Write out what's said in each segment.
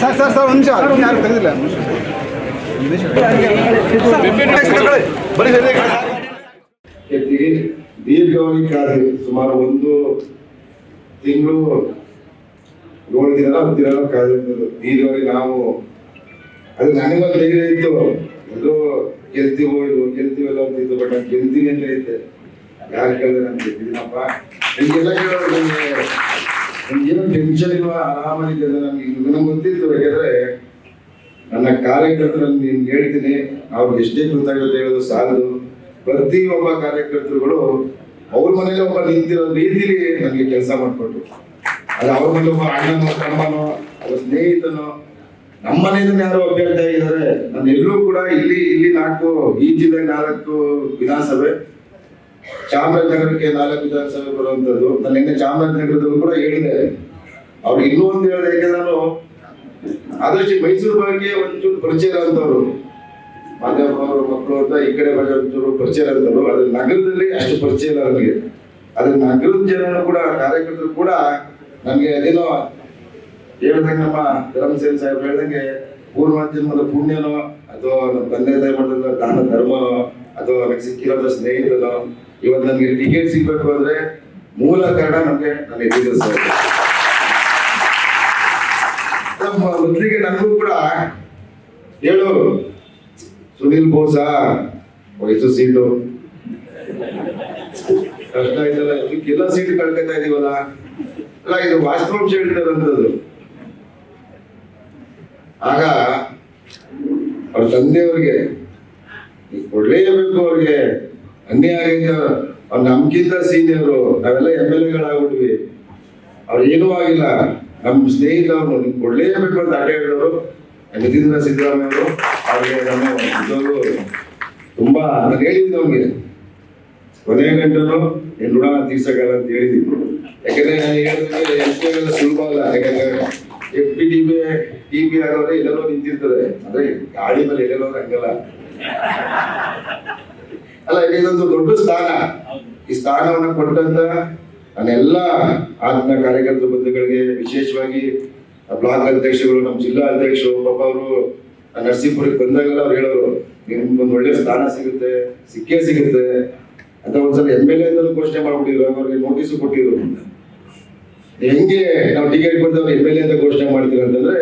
Sir sir sir ಒಂದು ನಿಮಿಷ ಯಾರು ತೆಗೆದಿಲ್ಲ ದೀರ್ಘವಾಗಿ ಕಾದು ಸುಮಾರು ಒಂದು ತಿಂಗಳು ಏಳು ದಿನ ಹತ್ತು ದಿನ ಕಾದಿರ್ತದೆ ದೀರ್ಘವಾಗಿ ನಾವು ಅದು ನನಗೊಂದು ಧೈರ್ಯ ಇತ್ತು ಎಲ್ಲೋ ಗೆಲ್ತೀವೋ ಇಲ್ವೋ ಗೆಲ್ತೀವಲ್ಲ ಅಂತ ಇತ್ತು ಬಟ್ ನಾನು ಗೆಲ್ತೀನಿ ಅಂತ ಯಾರು ಕೇಳಿದ್ರೆ ನಾನು ಗೆದ್ದಿದ್ದೀನಪ್ಪ ನಿಮ್ಗೆಲ್ಲ ಕೇಳೋದು ನನಗೆ ನಿಮ್ಗೇನು ಟೆನ್ಷನ್ ಇಲ್ವಾ ಆರಾಮಾಗಿದ್ದೆ ನನಗೆ ನನಗೆ ಗೊತ್ತಿತ್ತು, ಯಾಕಂದ್ರೆ ನನ್ನ ಕಾರ್ಯಕರ್ತರಲ್ಲಿ ನೀನು ಹೇಳ್ತೀನಿ, ಅವ್ರಿಗೆ ಎಷ್ಟೇ ಕೃತಜ್ಞತೆ ಹೇಳೋದು ಸಾಲದು. ಪ್ರತಿ ಒಬ್ಬ ಕಾರ್ಯಕರ್ತರುಗಳು ಅವ್ರ ಮನೇಲಿ ಒಬ್ಬ ನಿಂತಿರೋ ರೀತಿಲಿ ನನಗೆ ಕೆಲಸ ಮಾಡಿಕೊಟ್ರು. ಅದು ಅವ್ರ ಮನೇಲಿ ಒಬ್ಬ ಅಣ್ಣನೋ, ತಮ್ಮನೋ, ಅವ್ರ ಸ್ನೇಹಿತನೋ, ನಮ್ಮ ಮನೆಯಿಂದ ಯಾರೋ ಅಭ್ಯರ್ಥಿ ಆಗಿದ್ದಾರೆ. ಎಲ್ಲರೂ ಕೂಡ ಇಲ್ಲಿ ಇಲ್ಲಿ ನಾಲ್ಕು, ಈ ಜಿಲ್ಲೆ ನಾಲ್ಕು ವಿಧಾನಸಭೆ. ಚಾಮರಾಜನಗರಕ್ಕೆ ನಾಲ್ಕು ವಿಧಾನಸಭೆ ಬರುವಂತದ್ದು ನಾನು ನಿನ್ನೆ ಚಾಮರಾಜನಗರದಲ್ಲೂ ಕೂಡ ಹೇಳಿದೆ. ಅವ್ರು ಇನ್ನೂ ಒಂದು ಹೇಳಿದೆ, ಯಾಕಂದ್ರೆ ನಾನು ಆದಷ್ಟು ಮೈಸೂರು ಬಗ್ಗೆ ಒಂಚೂರು ಪರಿಚಯ ಆಗಂತವ್ರು ಮಾಧ್ಯಮ ಅವರು ಮಕ್ಕಳು ಅಂತ ಈ ಕಡೆ ಬಗ್ಗೆ ಒಂಚೂರು ಪರಿಚಯ ಅಂತವ್ರು ಅದ್ರ ನಗರದಲ್ಲಿ ಅಷ್ಟು ಪರಿಚಯ ಇಲ್ಲ ನನಗೆ ಅದ್ರ ನಗರದ ಜನರು ಕೂಡ, ಕಾರ್ಯಕರ್ತರು ಕೂಡ ನನಗೆ ಅದೇನೋ ಹೇಳ್ದಂಗೆ ನಮ್ಮ ಧರ್ಮಸೇನ್ ಸಾಹೇಬ್ ಹೇಳ್ದಂಗೆ ಪೂರ್ವ ಜನ್ಮದ ಪುಣ್ಯನೋ, ಅಥವಾ ನಮ್ಮ ತಂದೆ ತಾಯಿ ಮಾಡಿದ ದಾನ ಧರ್ಮನೋ, ಅಥವಾ ನನಗೆ ಸಿಕ್ಕಿರೋದ ಸ್ನೇಹಿತನೋ ಇವತ್ತು ನನಗೆ ಟಿಕೆಟ್ ಸಿಗ್ಬೇಕು ಅಂದ್ರೆ ಮೂಲ ಕಾರಣ ನಮಗೆ ನನ್ನ ಎಜುಕೇಶನ್ ನಮ್ಮ ಮೊದಲಿಗೆ ನನಗೂ ಕೂಡ ಹೇಳು. ಸುನಿಲ್ ಬೋಸ ವಯಸ್ಸು ಸೀಟು. ಕಷ್ಟ ಆಯ್ತಲ್ಲ, ಇದಕ್ಕೆಲ್ಲ ಸೀಟ್ ಕಳ್ಕೊತಾ ಇದೀವಲ್ಲ? ಅಲ್ಲ, ಇದು ವಾಸ್ತವಾಂಶ ಹೇಳ್ತಾರಂತದ್ದು ಆಗ ಅವ್ರ ತಂದೆಯವ್ರಿಗೆ ಕೊಡ್ಲೇಬೇಕು ಅವ್ರಿಗೆ. ಅನ್ಯಾಯ ಆಗೈತೆ ಅವ್ರು ನಮ್ಗಿಂತ ಸೀನಿಯರು ನಾವೆಲ್ಲ ಎಂ ಎಲ್ ಎಗಳಾಗ್ಬಿಟ್ವಿ ಅವ್ರು ಏನೂ ಆಗಿಲ್ಲ. ನಮ್ಮ ಅವ್ರು ನಿಮ್ಗೆ ಕೊಡ್ಲೇಬೇಕು ಅಂತ ಅಡ್ಡ ಹೇಳಿದವರು ನಿತೀಂದ್ರ ಸಿದ್ದರಾಮಯ್ಯ ಅವರು, ಅವ್ರಿಗೆ ನಮ್ಮ ನಿಜವಾಗ್ಲೂ ತುಂಬಾ ನಾನು ಹೇಳಿದ್ದೀನಿ ಅವ್ರಿಗೆ ಕೊನೆಯ ಗಂಟೆನು ಏನ್ ಋಣ ಅಂತ ಹೇಳಿದ್ದೀನಿ ಯಾಕಂದ್ರೆ ನಾನು ಹೇಳಿದ್ರೆ ಎಷ್ಟೆಲ್ಲ ಸುಲಭ ಅಲ್ಲ. ಯಾಕಂದ್ರೆ F P T B T B ಆಗೋರೆ ಎಲ್ಲೆಲ್ಲೋ ನಿಂತಿರ್ತಾರೆ. ಅಂದ್ರೆ ಗಾಡಿ ಮೇಲೆ ಎಲ್ಲೆಲ್ಲೋ ಹಂಗಲ್ಲ. ಅಲ್ಲ ಇದೊಂದು ದೊಡ್ಡ ಸ್ಥಾನ. ಈ ಸ್ಥಾನವನ್ನು ಕೊಟ್ಟಂತ ನನ್ನೆಲ್ಲ ಆತ್ಮ ಕಾರ್ಯಕರ್ತ ಬಂಧುಗಳಿಗೆ ವಿಶೇಷವಾಗಿ ಬ್ಲಾಕ್ ಅಧ್ಯಕ್ಷಗಳು ನಮ್ಮ ಜಿಲ್ಲಾ ಅಧ್ಯಕ್ಷರು ಪಾಪ ಅವರು ನರಸೀಪುರಕ್ಕೆ ಬಂದಾಗೆಲ್ಲ ಅವ್ರು ಹೇಳೋರು ನಿಮ್ಗೆ ಒಂದು ಒಳ್ಳೆ ಸ್ಥಾನ ಸಿಗುತ್ತೆ ಸಿಕ್ಕೇ ಸಿಗುತ್ತೆ ಅಂತ ಒಂದ್ಸಲ ಎಂ ಎಲ್ ಎ ಘೋಷಣೆ ಮಾಡ್ಬಿಟ್ಟಿದ್ರು ಅವ್ರಿಗೆ ನೋಟಿಸ್ ಕೊಟ್ಟಿದ್ರು. ಹೆಂಗೆ ನಾವು ಟಿಕೆಟ್ ಕೊಡ್ತೇವೆ ಎಂ ಎಲ್ ಎ ಅಂತ ಘೋಷಣೆ ಮಾಡ್ತೀವಿ ಅಂತಂದ್ರೆ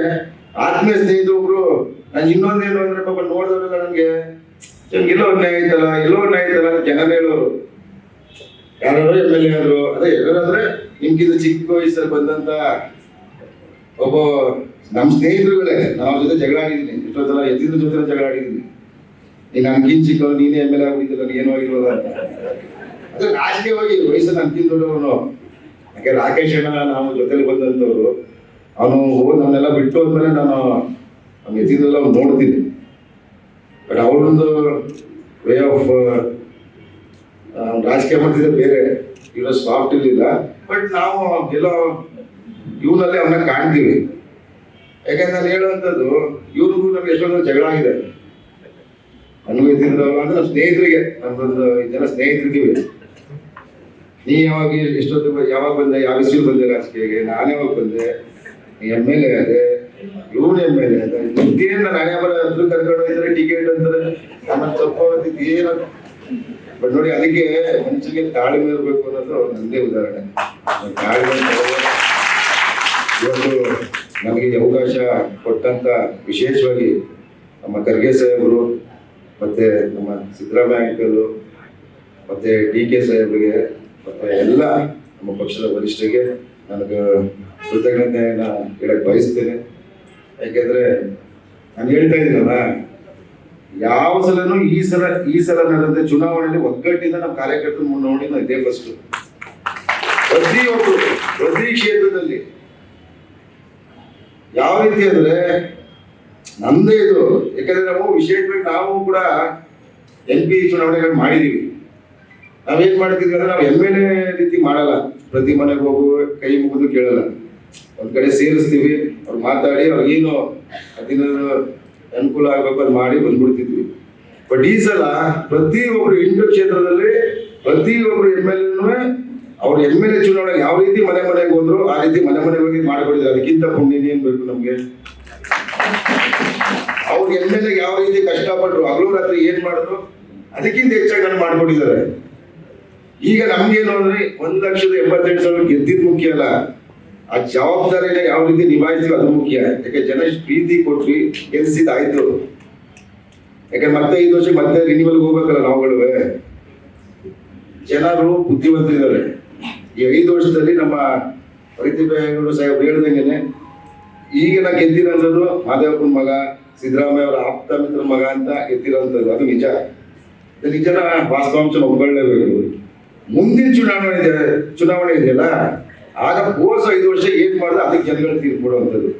ಆತ್ಮೀಯ ಸ್ನೇಹಿತರು ಒಬ್ರು ನಾನು ಇನ್ನೊಂದೇನು ಅಂದ್ರೆ ಪಾಪ ನೋಡಿದವರೆಲ್ಲ ನನಗೆ ಎಲ್ಲೋ ಅನ್ಯಾಯ ಆಯ್ತಲ್ಲ ಎಲ್ಲೋ ಅನ್ಯಾಯ ಅಂತ ಜನ ಹೇಳೋರು. ಯಾರು ಎಂ ಎಲ್ ಆದ್ರು, ಅದೇ ಎಲ್ಲರಾದ್ರೆ ನಿಮ್ಗಿಂತ ಚಿಕ್ಕ ವಯಸ್ಸಲ್ಲಿ ಬಂದಂತ ಒಬ್ಬ ನಮ್ಮ ಸ್ನೇಹಿತರುಗಳೇ, ನಾವು ಜೊತೆ ಜಗಳ ಆಡಿದ್ದೀನಿ ಇಷ್ಟೊತ್ತಲ್ಲ ಎದ್ದಿದ್ರ ಜೊತೆ ಜಗಳ ಆಡಿದ್ದೀನಿ ನೀನ್ ನನ್ಗಿನ್ ಚಿಕ್ಕ ನೀನೇ ಎಂ ಎಲ್ ಎ ಏನೂ ಆಗಿರೋದ ಅಂತ. ಅದು ರಾಜಕೀಯ ಹೋಗಿ ವಯಸ್ಸಲ್ಲಿ ನನ್ಗಿಂತ ದೊಡ್ಡವನು. ಯಾಕೆ ರಾಕೇಶ್ ಅಣ್ಣ, ನಾವು ಜೊತೆಲಿ ಬಂದಂತವ್ರು ಅವನು ಹೋಗಿ ನನ್ನೆಲ್ಲ ಬಿಟ್ಟು ಹೋದ್ಮೇಲೆ ನಾನು ಅವ್ನು ಎದ್ದಿದ್ದೆಲ್ಲ ನೋಡ್ತೀನಿ. ಬಟ್ ಅವರೊಂದು ವೇ ಆಫ್ ರಾಜಕೀಯ ಮಾಡ್ತಿದ್ದೆ ಬೇರೆ ಇವರು ಸಾಫ್ಟ್ ಇರಲಿಲ್ಲ. ಬಟ್ ನಾವು ಎಲ್ಲೋ ಇವನಲ್ಲೇ ಅವನ್ನ ಕಾಣ್ತೀವಿ. ಯಾಕಂದ್ರೆ ನಾನು ಹೇಳುವಂಥದ್ದು, ಇವ್ರಿಗೂ ನಮ್ಗೆ ಎಷ್ಟೊಂದು ಜಗಳ ಆಗಿದೆ. ನನಗೂ ಎತ್ತಿದ್ದವಲ್ಲ ಅಂದ್ರೆ ಸ್ನೇಹಿತರಿಗೆ, ನಮ್ದೊಂದು ಜನ ಸ್ನೇಹಿತರಿದ್ದೀವಿ ನೀ ಯಾವಾಗ ಎಷ್ಟೊತ್ತು ಯಾವಾಗ ಬಂದೆ, ಯಾವ ಇಸ್ಯೂ ಬಂದೆ ರಾಜಕೀಯಕ್ಕೆ? ನಾನು ಯಾವಾಗ ಬಂದೆ? ನೀ ಎಂ ಎಲ್ ಎ ಅದೇ ಇವನು ಎಂ ಎಲ್ ಎ ಇದೇನು ನಾನು ಹಣೆ ಬರ ಕರ್ಕೊಂಡು ಹೋಗಿದ್ರೆ ಟಿಕೆಟ್ ಅಂತಾರೆ. ಆಮೇಲೆ ಏನು ಬಟ್ ನೋಡಿ, ಅದಕ್ಕೆ ಮುಂಚೆಗೆ ತಾಳ್ಮೆ ಇರಬೇಕು ಅನ್ನೋದು ನಂದೇ ಉದಾಹರಣೆ. ಇವತ್ತು ನಮಗೆ ಅವಕಾಶ ಕೊಟ್ಟಂತ ವಿಶೇಷವಾಗಿ ನಮ್ಮ ಖರ್ಗೆ ಸಾಹೇಬರು, ಮತ್ತೆ ನಮ್ಮ ಸಿದ್ದರಾಮಯ್ಯ ಅಂಕಲು, ಮತ್ತೆ ಡಿ ಕೆ ಸಾಹೇಬ್ರಿಗೆ, ಮತ್ತೆ ಎಲ್ಲ ನಮ್ಮ ಪಕ್ಷದ ವರಿಷ್ಠರಿಗೆ ನನಗೆ ಕೃತಜ್ಞತೆಯನ್ನ ಹೇಳಕ್ ಬಯಸ್ತೇನೆ. ಯಾಕೆಂದ್ರೆ ನಾನು ಹೇಳ್ತಾ ಇದ್ದೀನಲ್ಲ, ಯಾವ ಸಲನೂ ಈ ಸಲ ಈ ಸಲ ನಡೆದ ಚುನಾವಣೆಯಲ್ಲಿ ಒಗ್ಗಟ್ಟಿಂದ ನಮ್ಮ ಕಾರ್ಯಕರ್ತರು ಮುನ್ನೋಡಿನ ಇದೇ ಫಸ್ಟ್ ಪ್ರತಿಯೊಬ್ಬರು ಪ್ರತಿ ಕ್ಷೇತ್ರದಲ್ಲಿ. ಯಾವ ರೀತಿ ಅಂದ್ರೆ ನಮ್ದೇ ಇದು. ಯಾಕಂದ್ರೆ ನಾವು ವಿಶೇಷವಾಗಿ ನಾವು ಕೂಡ ಎಂ ಪಿ ಚುನಾವಣೆಗಳು ಮಾಡಿದೀವಿ. ನಾವೇನ್ ಮಾಡ್ತಿದ್ವಿ ಅಂದ್ರೆ, ನಾವು ಎಂ ಎಲ್ ಎ ರೀತಿ ಮಾಡಲ್ಲ. ಪ್ರತಿ ಮನೆಗೆ ಹೋಗು, ಕೈ ಮುಗಿದು ಕೇಳಲ್ಲ. ಒಂದ್ ಕಡೆ ಸೇರಿಸ್ತೀವಿ, ಅವ್ರು ಮಾತಾಡಿ ಅವ್ರಿಗೇನು ಅದಿನ ಅನುಕೂಲ ಆಗ್ಬೇಕು ಅದು ಮಾಡಿ ಬಂದ್ಬಿಡ್ತಿದ್ವಿ. ಬಟ್ ಈ ಸಲ ಪ್ರತಿ ಒಬ್ರು ಇಂಟು ಕ್ಷೇತ್ರದಲ್ಲಿ ಪ್ರತಿಯೊಬ್ರು ಎಂ ಎಲ್ ಅವ್ರು ಎಂ ಎಲ್ ಎ ಚುನಾವಣೆ ಯಾವ ರೀತಿ ಮನೆ ಮನೆಗೆ ಹೋದ್ರು, ಆ ರೀತಿ ಮನೆ ಮನೆಗೆ ಹೋಗಿ ಮಾಡಿಕೊಡಿದ್ರು ಅದಕ್ಕಿಂತ ಪುಣ್ಯ ಏನ್ ಬೇಕು ನಮ್ಗೆ? ಅವ್ರು ಎಂ ಎಲ್ ಯಾವ ರೀತಿ ಕಷ್ಟಪಟ್ರು ಹಗಲು ರಾತ್ರಿ ಏನ್ ಮಾಡಿದ್ರು, ಅದಕ್ಕಿಂತ ಹೆಚ್ಚಾಗಿ ಮಾಡ್ಕೊಟ್ಟಿದ್ದಾರೆ. ಈಗ ನಮ್ಗೇನು ಅಂದ್ರೆ ಒಂದ್ ಲಕ್ಷದ ಎಂಬತ್ತೆಂಟು ಸಾವಿರ ಗೆದ್ದಿದ್ ಮುಖ್ಯ ಅಲ್ಲ. ಆ ಜವಾಬ್ದಾರಿನ ಯಾವ ರೀತಿ ನಿಭಾಯಿಸ್ತೀವಿ ಅದು ಮುಖ್ಯ. ಯಾಕೆ ಜನ ಪ್ರೀತಿ ಕೊಟ್ವಿ ಗೆಲ್ಸಿದಾಯ್ತು ಯಾಕೆ ಮತ್ತೆ ಐದು ವರ್ಷ ಮತ್ತೆ ರಿನಿವಲ್ಗೆ ಹೋಗ್ಬೇಕಲ್ಲ ನಾವುಗಳು? ಜನರು ಬುದ್ಧಿವಂತರಿದ್ದಾರೆ. ಈ ಐದು ವರ್ಷದಲ್ಲಿ ನಮ್ಮ ಪ್ರತಿಭೆಗಳು ಸಾಹೇಬ್ ಹೇಳ್ದಂಗೆನೆ ಈಗ ನಾ ಗೆದ್ದಿರೋಂಥದ್ದು ಮಾದೇವಪ್ಪನ ಮಗ, ಸಿದ್ದರಾಮಯ್ಯ ಅವರ ಆಪ್ತ ಮಿತ್ರ ಮಗ ಅಂತ ಗೆದ್ದಿರೋಂಥದ್ದು. ಅದು ನಿಜ. ನಿಜನ ವಾಸ್ತವಾಂಶ ಒಪ್ಕೊಳ್ಳೇಬೇಕು ಮುಂದಿನ ಚುನಾವಣೆ ಇದೆ, ಚುನಾವಣೆ ಇದೆಯಲ್ಲ? ಆಗ ಹೋಸ ಐದು ವರ್ಷ ಏನ್ ಮಾಡಿದ್ರೆ ಅದಕ್ಕೆ ಜನಗಳು ತೀರ್ಪು ಕೊಡುವಂಥದ್ದು.